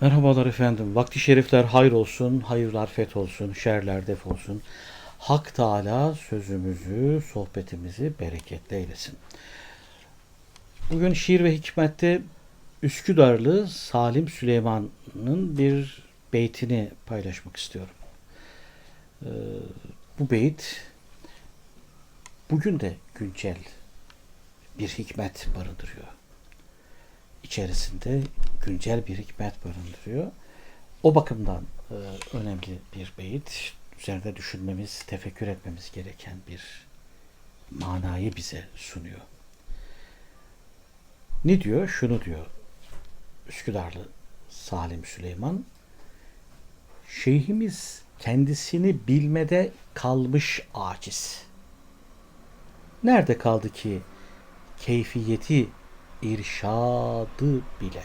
Merhabalar efendim. Vakti şerifler hayır olsun, hayırlar feth olsun, şerler def olsun. Hak Teala sözümüzü, sohbetimizi bereketli eylesin. Bugün şiir ve hikmette Üsküdarlı Salim Süleyman'ın bir beytini paylaşmak istiyorum. Ee, bu beyt bugün de güncel bir hikmet barındırıyor içerisinde güncel bir hikmet barındırıyor. O bakımdan e, önemli bir beyit. Üzerinde düşünmemiz, tefekkür etmemiz gereken bir manayı bize sunuyor. Ne diyor? Şunu diyor Üsküdarlı Salim Süleyman. Şeyhimiz kendisini bilmede kalmış aciz. Nerede kaldı ki keyfiyeti irşadı bile.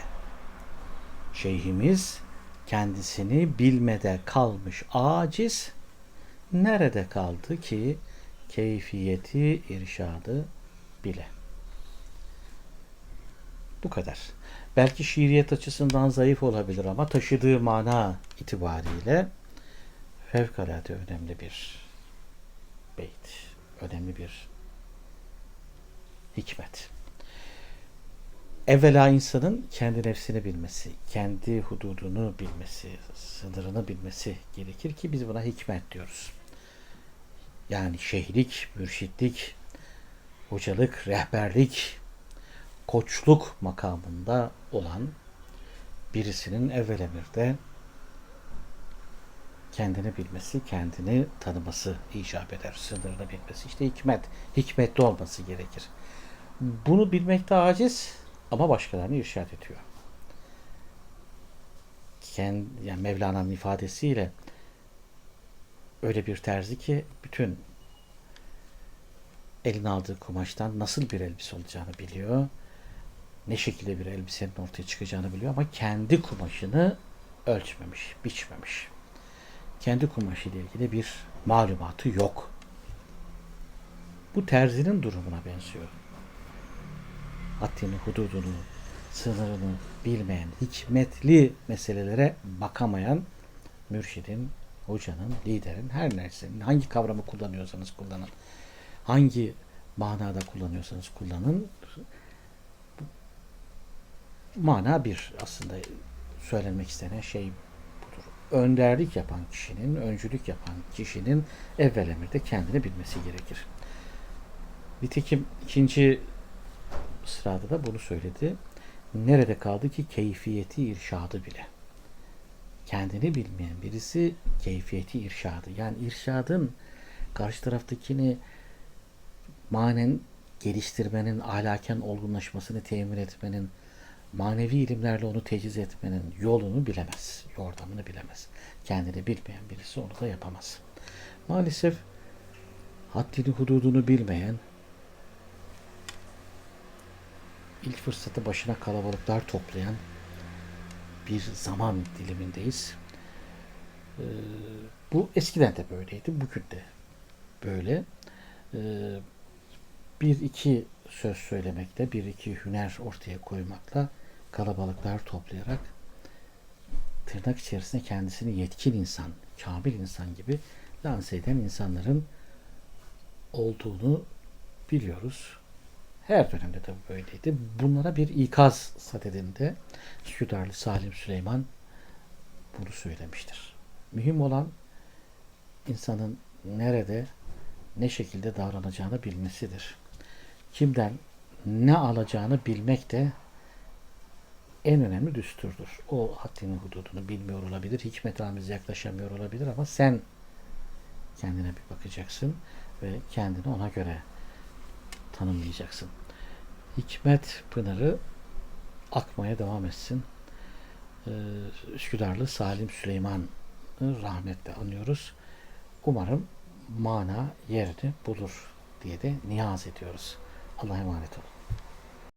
Şeyhimiz kendisini bilmede kalmış aciz, nerede kaldı ki keyfiyeti irşadı bile. Bu kadar. Belki şiiriyet açısından zayıf olabilir ama taşıdığı mana itibariyle fevkalade önemli bir beyt, önemli bir hikmet. Evvela insanın kendi nefsini bilmesi, kendi hududunu bilmesi, sınırını bilmesi gerekir ki biz buna hikmet diyoruz. Yani şeyhlik, mürşitlik, hocalık, rehberlik, koçluk makamında olan birisinin evvel emirde kendini bilmesi, kendini tanıması icap eder. Sınırını bilmesi. İşte hikmet, hikmetli olması gerekir. Bunu bilmekte aciz, ama başkalarını irşad ediyor. Kendi, yani Mevlana'nın ifadesiyle öyle bir terzi ki bütün eline aldığı kumaştan nasıl bir elbise olacağını biliyor. Ne şekilde bir elbisenin ortaya çıkacağını biliyor ama kendi kumaşını ölçmemiş, biçmemiş. Kendi kumaşı ile ilgili bir malumatı yok. Bu terzinin durumuna benziyor haddini, hududunu, sınırını bilmeyen, hikmetli meselelere bakamayan mürşidin, hocanın, liderin, her neyse hangi kavramı kullanıyorsanız kullanın, hangi manada kullanıyorsanız kullanın, mana bir aslında söylenmek istenen şey budur. Önderlik yapan kişinin, öncülük yapan kişinin evvel emirde kendini bilmesi gerekir. Nitekim ikinci sırada da bunu söyledi. Nerede kaldı ki keyfiyeti irşadı bile. Kendini bilmeyen birisi keyfiyeti irşadı. Yani irşadın karşı taraftakini manen geliştirmenin, ahlaken olgunlaşmasını temin etmenin, manevi ilimlerle onu teciz etmenin yolunu bilemez, yordamını bilemez. Kendini bilmeyen birisi onu da yapamaz. Maalesef haddini hududunu bilmeyen, ilk fırsatı başına kalabalıklar toplayan bir zaman dilimindeyiz. Ee, bu eskiden de böyleydi, bugün de böyle. Ee, bir iki söz söylemekle, bir iki hüner ortaya koymakla kalabalıklar toplayarak tırnak içerisinde kendisini yetkin insan, kamil insan gibi lanse eden insanların olduğunu biliyoruz. Her dönemde tabi böyleydi. Bunlara bir ikaz sadedinde Üsküdarlı Salim Süleyman bunu söylemiştir. Mühim olan insanın nerede, ne şekilde davranacağını bilmesidir. Kimden ne alacağını bilmek de en önemli düsturdur. O haddini hududunu bilmiyor olabilir, hikmet amiz yaklaşamıyor olabilir ama sen kendine bir bakacaksın ve kendini ona göre tanımlayacaksın. Hikmet Pınarı akmaya devam etsin. Ee, Üsküdarlı Salim Süleyman'ı rahmetle anıyoruz. Umarım mana yerini bulur diye de niyaz ediyoruz. Allah'a emanet olun.